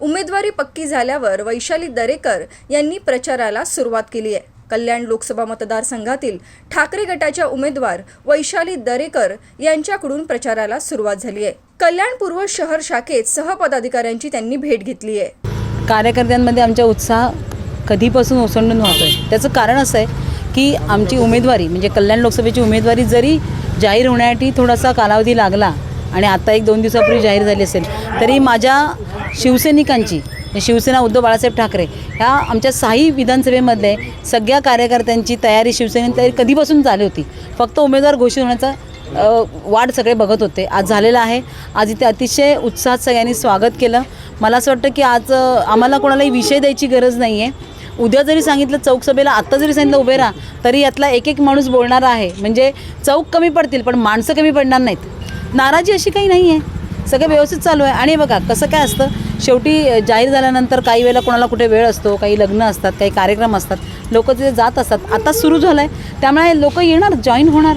उमेदवारी पक्की झाल्यावर वैशाली दरेकर यांनी प्रचाराला सुरुवात केली आहे. कल्याण लोकसभा मतदारसंघातील ठाकरे गटाच्या उमेदवार वैशाली दरेकर यांच्याकडून प्रचाराला सुरुवात झाली आहे. कल्याण पूर्व शहर शाखेत सहपदाधिकाऱ्यांची त्यांनी भेट घेतली आहे. कार्यकर्त्यांमध्ये आमचा उत्साह कधीपासून ओसंडून वाहतोय. त्याचं कारण असं आहे की आमची उमेदवारी म्हणजे कल्याण लोकसभेची उमेदवारी जरी जाहीर होण्यासाठी थोडासा कालावधी लागला आणि आता एक दोन दिवसापूर्वी जाहीर झाली असेल तरी माझ्या शिवसैनिकांची शिवसेना उद्धव बाळासाहेब ठाकरे ह्या आमच्या साही विधानसभेमधले सगळ्या कार्यकर्त्यांची तयारी शिवसेनेची तयारी कधीपासून झाली होती? फक्त उमेदवार घोषित होण्याचा वाट सगळे बघत होते. आज झालेलं आहे. आज इथे अतिशय उत्साहात सगळ्यांनी स्वागत केलं. मला असं वाटतं की आज आम्हाला कोणालाही विषय द्यायची गरज नाही आहे उद्या जरी सांगितलं चौकसभेला आत्ता जरी सांगितलं उभे राहा तरी यातला एक एक माणूस बोलणारा आहे. म्हणजे चौक कमी पडतील पण माणसं कमी पडणार नाहीत. नाराजी अशी काही नाही आहे सगळं व्यवस्थित चालू आहे. आणि बघा कसं काय असतं शेवटी जाहीर झाल्यानंतर काही वेळेला कोणाला कुठे वेळ असतो काही लग्न असतात काही कार्यक्रम असतात लोक तिथे जात असतात. आता सुरू झालं आहे त्यामुळे लोक येणार जॉईन होणार.